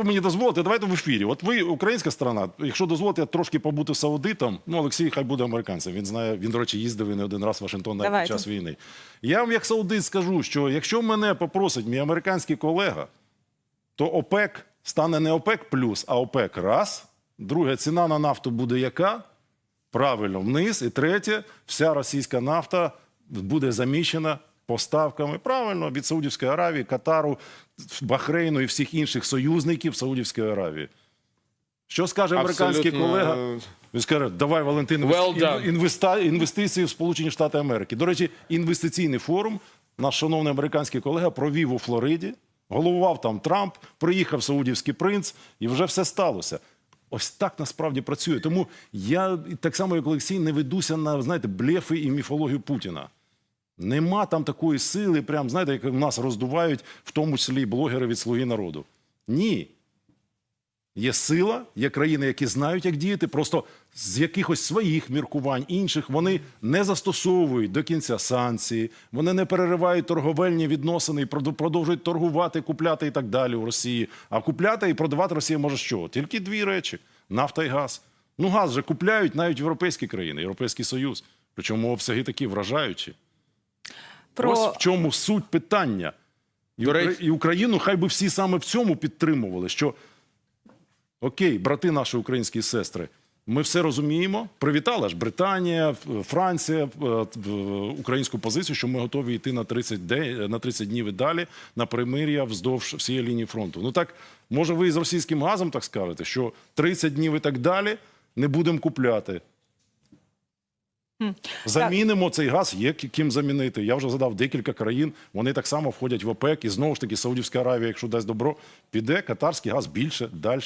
ви мені дозволите, давайте в ефірі. От ви, українська сторона, якщо дозволите, трошки побути саудитом. Ну, Олексій, хай буде американцем. Він знає, він, до речі, їздив і не один раз в Вашингтон навіть під Давайте. час війни. Я вам, як саудит, скажу, що якщо мене попросить мій американський колега, то ОПЕК стане не ОПЕК плюс, а ОПЕК раз. Друге, ціна на нафту буде яка? Правильно, вниз. І третє, вся російська нафта буде заміщена поставками правильно від Саудівської Аравії, Катару, Бахрейну і всіх інших союзників Саудівської Аравії. Що скаже американський Абсолютно, колега? е, Він скаже, давай, Валентин, Well інвестиції в Сполучені Штати Америки. До речі, інвестиційний форум наш шановний американський колега провів у Флориді, головував там Трамп, приїхав саудівський принц, і вже все сталося. Ось так насправді працює. Тому я так само, як Олексій, не ведуся на знаєте, блефи і міфологію Путіна. Нема там такої сили, прям знаєте, як в нас роздувають, в тому числі блогери від Слуги народу. Ні. Є сила, є країни, які знають, як діяти, просто з якихось своїх міркувань, інших вони не застосовують до кінця санкції, вони не переривають торговельні відносини і продовжують торгувати, купляти і так далі у Росії. А купляти і продавати Росія може що? Тільки дві речі: нафта і газ. Ну, газ же купляють навіть європейські країни, Європейський Союз. Причому обсяги такі вражаючі. Про Ось в чому суть питання. І, До Укра- речі- і Україну хай би всі саме в цьому підтримували. Що окей, брати наші українські сестри, ми все розуміємо. Привітала ж Британія, Франція е, українську позицію, що ми готові йти на 30, день, на 30 днів і далі на примир'я вздовж всієї лінії фронту. Ну так, може, ви з російським газом так скажете, що 30 днів і так далі не будемо купляти. Замінимо цей газ, є ким замінити. Я вже задав декілька країн. Вони так само входять в ОПЕК. І знову ж таки, Саудівська Аравія, якщо дасть добро, піде катарський газ більше, далі.